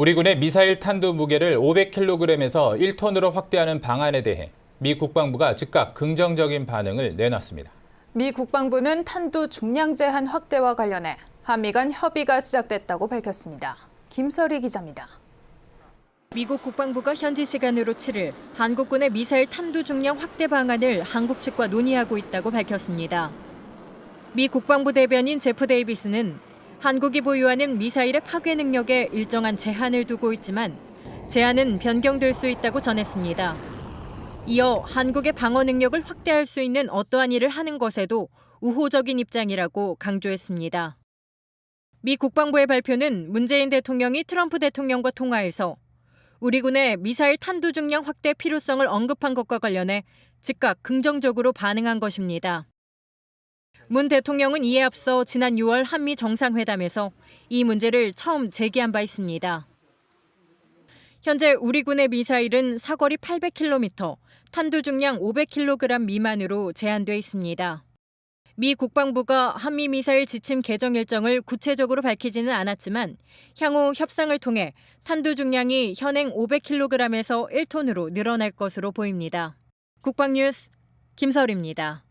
우리 군의 미사일 탄두 무게를 500kg에서 1톤으로 확대하는 방안에 대해 미 국방부가 즉각 긍정적인 반응을 내놨습니다. 미 국방부는 탄두 중량 제한 확대와 관련해 한미 간 협의가 시작됐다고 밝혔습니다. 김설희 기자입니다. 미국 국방부가 현지 시간으로 7일 한국군의 미사일 탄두 중량 확대 방안을 한국 측과 논의하고 있다고 밝혔습니다. 미 국방부 대변인 제프 데이비스는 한국이 보유하는 미사일의 파괴 능력에 일정한 제한을 두고 있지만 제한은 변경될 수 있다고 전했습니다. 이어 한국의 방어 능력을 확대할 수 있는 어떠한 일을 하는 것에도 우호적인 입장이라고 강조했습니다. 미 국방부의 발표는 문재인 대통령이 트럼프 대통령과 통화해서 우리 군의 미사일 탄두 중량 확대 필요성을 언급한 것과 관련해 즉각 긍정적으로 반응한 것입니다. 문 대통령은 이에 앞서 지난 6월 한미 정상회담에서 이 문제를 처음 제기한 바 있습니다. 현재 우리 군의 미사일은 사거리 800km, 탄두 중량 500kg 미만으로 제한돼 있습니다. 미 국방부가 한미 미사일 지침 개정 일정을 구체적으로 밝히지는 않았지만 향후 협상을 통해 탄두 중량이 현행 500kg에서 1톤으로 늘어날 것으로 보입니다. 국방뉴스 김설입니다.